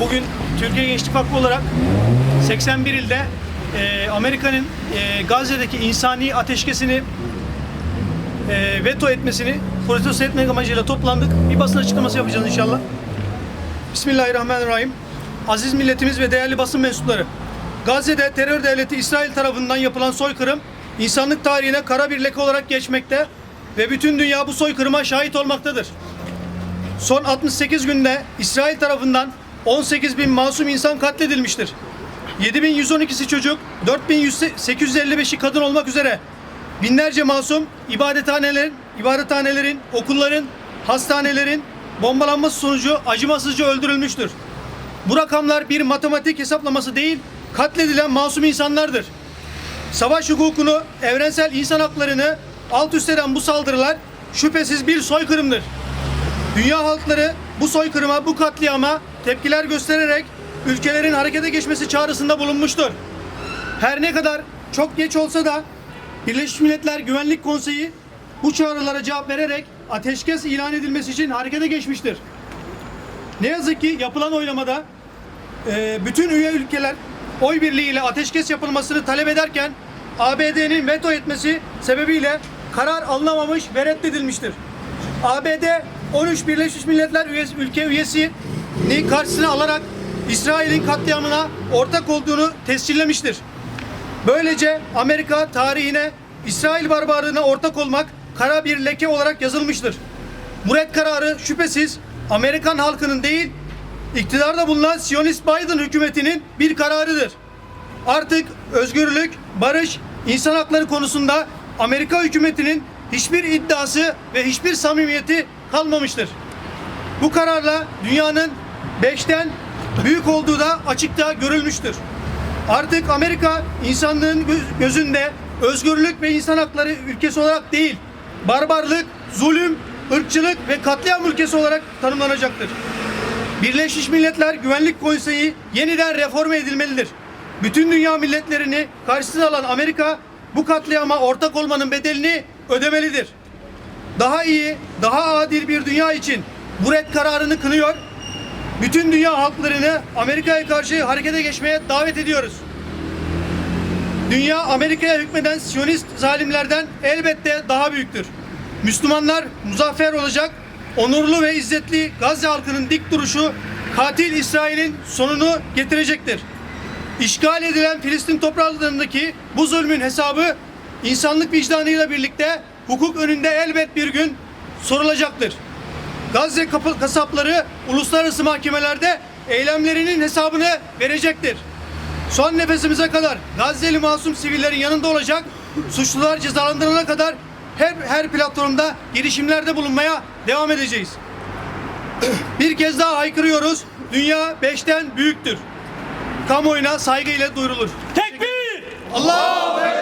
Bugün Türkiye Gençlik Vakfı olarak 81 ilde e, Amerika'nın e, Gazze'deki insani ateşkesini e, veto etmesini protesto etmek amacıyla toplandık. Bir basın açıklaması yapacağız inşallah. Bismillahirrahmanirrahim. Aziz milletimiz ve değerli basın mensupları. Gazze'de terör devleti İsrail tarafından yapılan soykırım insanlık tarihine kara bir leke olarak geçmekte ve bütün dünya bu soykırıma şahit olmaktadır. Son 68 günde İsrail tarafından 18 bin masum insan katledilmiştir. 7112'si çocuk, 4855'i kadın olmak üzere binlerce masum ibadethanelerin, ibadethanelerin, okulların, hastanelerin bombalanması sonucu acımasızca öldürülmüştür. Bu rakamlar bir matematik hesaplaması değil, katledilen masum insanlardır. Savaş hukukunu, evrensel insan haklarını alt üst eden bu saldırılar şüphesiz bir soykırımdır. Dünya halkları bu soykırıma, bu katliama tepkiler göstererek ülkelerin harekete geçmesi çağrısında bulunmuştur. Her ne kadar çok geç olsa da Birleşmiş Milletler Güvenlik Konseyi bu çağrılara cevap vererek ateşkes ilan edilmesi için harekete geçmiştir. Ne yazık ki yapılan oylamada e, bütün üye ülkeler oy birliğiyle ateşkes yapılmasını talep ederken ABD'nin veto etmesi sebebiyle karar alınamamış ve reddedilmiştir. ABD 13 Birleşmiş Milletler üyesi, ülke üyesini karşısına alarak İsrail'in katliamına ortak olduğunu tescillemiştir. Böylece Amerika tarihine İsrail barbarlığına ortak olmak kara bir leke olarak yazılmıştır. Bu red kararı şüphesiz Amerikan halkının değil, iktidarda bulunan Siyonist Biden hükümetinin bir kararıdır. Artık özgürlük, barış, insan hakları konusunda Amerika hükümetinin hiçbir iddiası ve hiçbir samimiyeti kalmamıştır. Bu kararla dünyanın beşten büyük olduğu da açıkta görülmüştür. Artık Amerika insanlığın gö- gözünde özgürlük ve insan hakları ülkesi olarak değil, barbarlık, zulüm, ırkçılık ve katliam ülkesi olarak tanımlanacaktır. Birleşmiş Milletler Güvenlik Konseyi yeniden reforme edilmelidir. Bütün dünya milletlerini karşısına alan Amerika bu katliama ortak olmanın bedelini ödemelidir. Daha iyi, daha adil bir dünya için bu red kararını kınıyor. Bütün dünya halklarını Amerika'ya karşı harekete geçmeye davet ediyoruz. Dünya Amerika'ya hükmeden Siyonist zalimlerden elbette daha büyüktür. Müslümanlar muzaffer olacak, onurlu ve izzetli Gazze halkının dik duruşu katil İsrail'in sonunu getirecektir. İşgal edilen Filistin topraklarındaki bu zulmün hesabı insanlık vicdanıyla birlikte hukuk önünde elbet bir gün sorulacaktır. Gazze kasapları uluslararası mahkemelerde eylemlerinin hesabını verecektir. Son nefesimize kadar Gazze'li masum sivillerin yanında olacak, suçlular cezalandırılana kadar her, her platformda girişimlerde bulunmaya devam edeceğiz. Bir kez daha haykırıyoruz. Dünya beşten büyüktür. Kamuoyuna saygıyla duyurulur. Tekbir! Allah